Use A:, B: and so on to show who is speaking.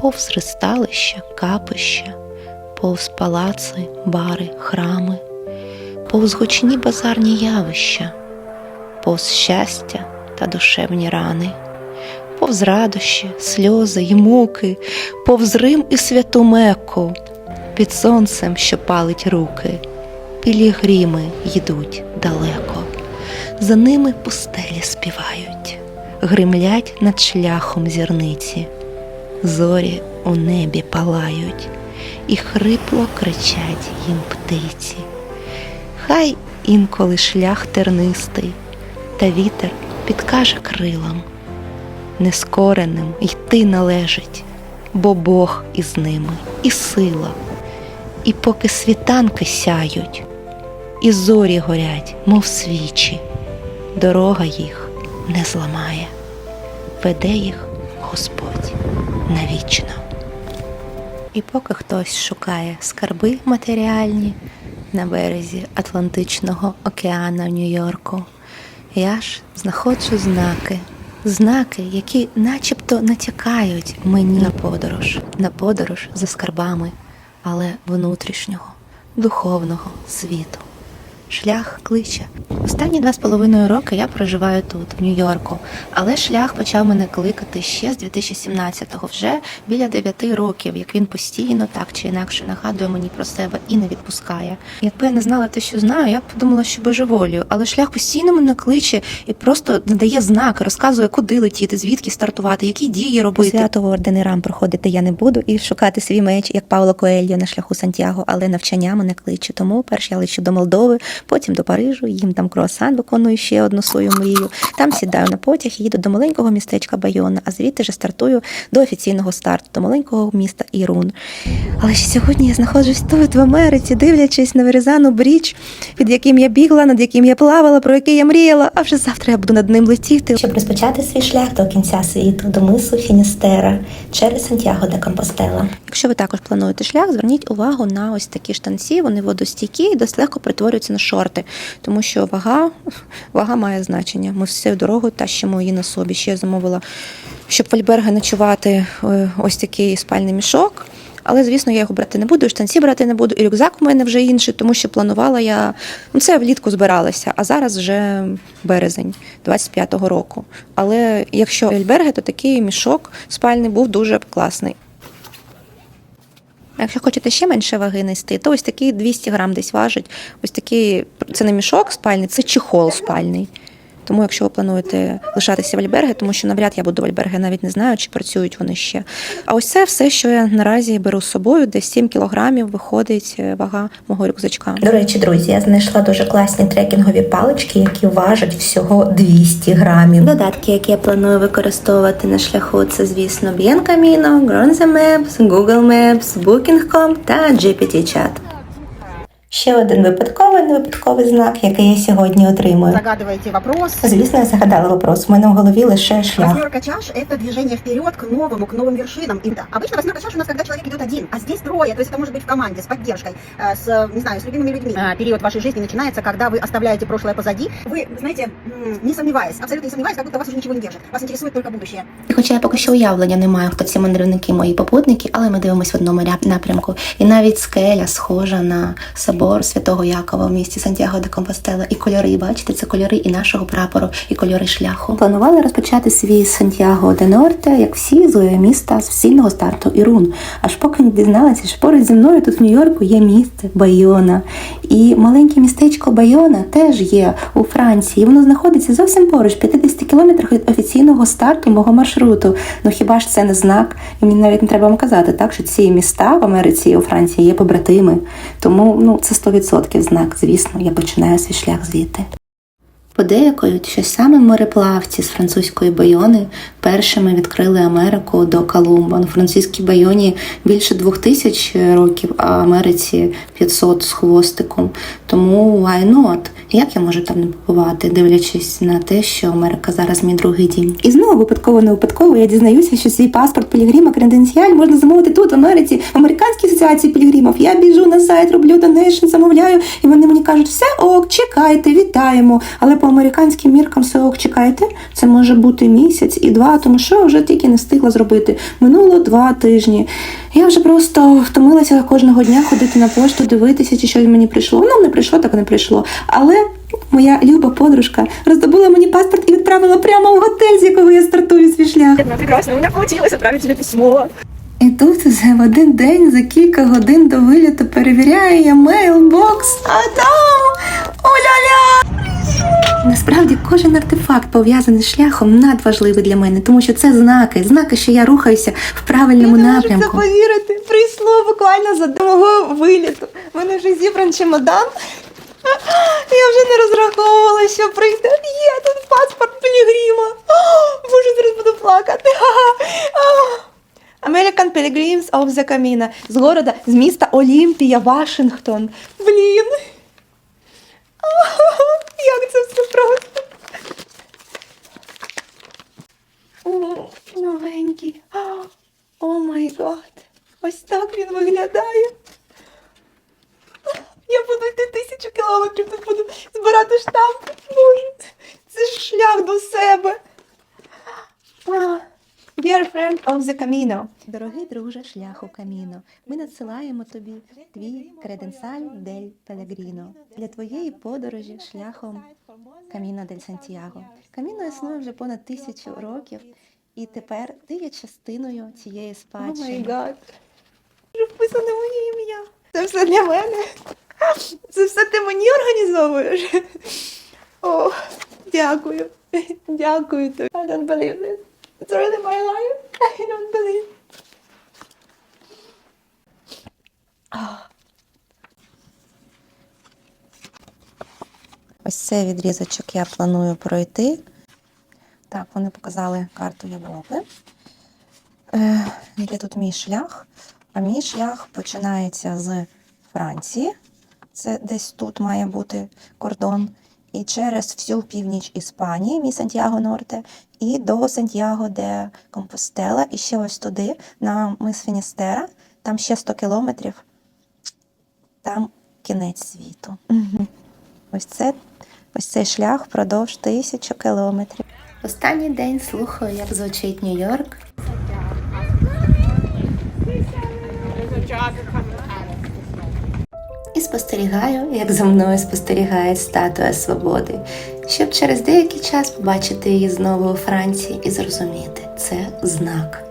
A: повз ристалища, капища, повз палаци, бари, храми, повз гучні базарні явища, повз щастя та душевні рани, повз радощі, сльози й муки, повз Рим і святу Мекку, під сонцем, що палить руки, пілігріми йдуть далеко, за ними пустелі співають, гримлять над шляхом зірниці, зорі у небі палають, і хрипло кричать їм птиці. Хай інколи шлях тернистий, та вітер підкаже крилам. Нескореним йти належить, бо Бог із ними, і сила. І поки світанки сяють, і зорі горять, мов свічі, дорога їх не зламає, веде їх Господь навічно. І поки хтось шукає скарби матеріальні на березі Атлантичного океану Нью-Йорку, я ж знаходжу знаки, знаки, які начебто натякають мені на подорож, на подорож за скарбами, але внутрішнього, духовного світу. Шлях кличе. Останні два з половиною роки я проживаю тут, в Нью-Йорку, але шлях почав мене кликати ще з 2017-го, вже біля 9 років, як він постійно так чи інакше нагадує мені про себе і не відпускає. Якби я не знала те, що знаю, я б подумала, що божеволію, але шлях постійно мене кличе і просто надає знаки, розказує, куди летіти, звідки стартувати, які дії робити. Святого ордени рам проходити я не буду і шукати свій меч, як Павло Коельо на шляху Сантьяго, але навчання мене кличе. Тому перш я лечу до Молдови, потім до Парижу, їм там круасан, виконую ще одну свою мрію. Там сідаю на потяг, і їду до маленького містечка Байона, а звідти же стартую до офіційного старту, до маленького міста Ірун. Але ж сьогодні я знаходжусь тут, в Америці, дивлячись на Верезану Бріч, під яким я бігла, над яким я плавала, про який я мріяла. А вже завтра я буду над ним летіти. Щоб розпочати свій шлях до кінця світу, до мису Фіністера через Сантьяго де Компостела. Якщо ви також плануєте шлях, зверніть увагу на ось такі штанці. Вони водостійкі і досить легко перетворюються на шорти, тому що вага, вага має значення. Ми всю дорогу тащимо її на собі. Ще я замовила, щоб в Альберги ночувати е, ось такий спальний мішок. Але, звісно, я його брати не буду, і штанці брати не буду, і рюкзак у мене вже інший, тому що планувала я. Ну, це влітку збиралася, а зараз вже березень 25-го року. Але якщо Ельберги, то такий мішок спальний був дуже класний. Якщо хочете ще менше ваги нести, то ось такий 200 грам десь важить. Ось такий, це не мішок спальний, це чехол спальний. Тому, якщо ви плануєте лишатися в Альберги, тому що навряд я буду в Альберги, навіть не знаю, чи працюють вони ще. А ось це все, що я наразі беру з собою, десь 7 кілограмів виходить е, вага мого рюкзачка. До речі, друзі, я знайшла дуже класні трекінгові палички, які важать всього 200 грамів. Додатки, які я планую використовувати на шляху, це, звісно, Bien Camino, Gronze Maps, Google Maps, Booking.com та GPT-чат. Ще один випадковий невипадковий знак, який я сьогодні отримую.
B: Загадываете вопрос.
A: Звісно, я загадала вопрос. У мене в голові лише шлях.
B: Восьмерка чаш – это движение вперед к новому, к новым вершинам. И да, обычно восьмерка чаш у нас, когда человек идет один, а здесь трое, то есть это может быть в команде, с поддержкой, э, с, не знаю, с любимыми людьми. А, Период вашей жизни начинается, когда вы оставляете прошлое позади. Вы, знаете, м, не сомневаясь, абсолютно не сомневаясь, как будто вас уже ничего не держит. Вас интересует только будущее.
A: І Хоча я поки що уявлення не маю, хто ці мандрівники, мої попутники, але ми дивимося в одному ряд- напрямку. І навіть скеля схожа на собор святого Якова в місті Сантьяго де Компостела. І кольори, бачите, це кольори і нашого прапору, і кольори шляху. Планували розпочати свій Сантьяго де Норте, як всі з міста з сильного старту Ірун. Аж поки не дізналася, що поруч зі мною тут в Нью-Йорку є місце Байона. І маленьке містечко Байона теж є у Франції. Воно знаходиться зовсім поруч, 50 кілометрах від офіційного старту мого маршруту. Ну хіба ж це не знак? І мені навіть не треба вам казати, так що ці міста в Америці і у Франції є побратими. Тому ну це 100% знак. Звісно, я починаю свій шлях звідти. Подеякують, що саме мореплавці з французької Байони першими відкрили Америку до Колумба. На французькій Байоні більше двох тисяч років, а Америці 500 з хвостиком. Тому why not? Як я можу там не побувати, дивлячись на те, що Америка зараз мій другий дім? І знову випадково не випадково я дізнаюся, що свій паспорт Пілігрима креденціаль можна замовити тут, в Америці, в американській асоціації Пілігримів. Я біжу на сайт, роблю донейшн, замовляю, і вони мені кажуть, все ок, чекайте, вітаємо. Але по американським міркам все ок, чекайте. Це може бути місяць і два, тому що вже тільки не встигла зробити. Минуло два тижні. Я вже просто втомилася кожного дня ходити на пошту, дивитися, чи щось мені прийшло. Ну, не прийшло, так не прийшло. Але моя люба подружка роздобула мені паспорт і відправила прямо в готель, з якого я стартую свій шлях.
C: Прекрасно, у меня получилось отправить тебе письмо.
A: І тут в один день за кілька годин до виліту перевіряю я мейлбокс, а там оля-ля! Кожен артефакт пов'язаний з шляхом надважливий для мене, тому що це знаки, знаки, що я рухаюся в правильному
C: Це
A: напрямку.
C: повірити. Прийшло буквально за до мого виліту. У мене вже зібран чемодан. Я вже не розраховувала, що прийде. Є тут паспорт Пілігрима. О, Боже, зараз буду плакати. American Pilgrims of the Camino. З города, з міста Олімпія, Вашингтон. Блін. Як це все просто. Новенький. О май гад. Ось так він виглядає. Я буду йти тисячу кілометрів, тут буду збирати штампи. Боже, це ж шлях до себе. Dear friend of the Camino.
A: Дорогий друже шляху Каміно, ми надсилаємо тобі твій креденсаль дель Пелегріно для твоєї подорожі шляхом Каміно дель Сантьяго. Каміно існує вже понад тисячу років, і тепер ти є частиною цієї спадщини.
C: гад. Вже вписане моє ім'я. Це все для мене. Це все ти мені організовуєш. О, дякую. Дякую тобі. I don't believe this. It's really my life. I don't believe.
A: Ось цей відрізочок я планую пройти. Так, вони показали карту Європи. Е, який тут мій шлях? А мій шлях починається з Франції. Це десь тут має бути кордон. І через всю північ Іспанії, мій Сантьяго Норте, і до Сантьяго де Компостела, і ще ось туди, на мис Фіністера. Там ще 100 кілометрів. Там кінець світу. Ось це ось цей шлях впродовж тисячу кілометрів. Останній день слухаю, як звучить Нью-Йорк. І спостерігаю, як за мною спостерігає статуя свободи, щоб через деякий час побачити її знову у Франції і зрозуміти, це знак.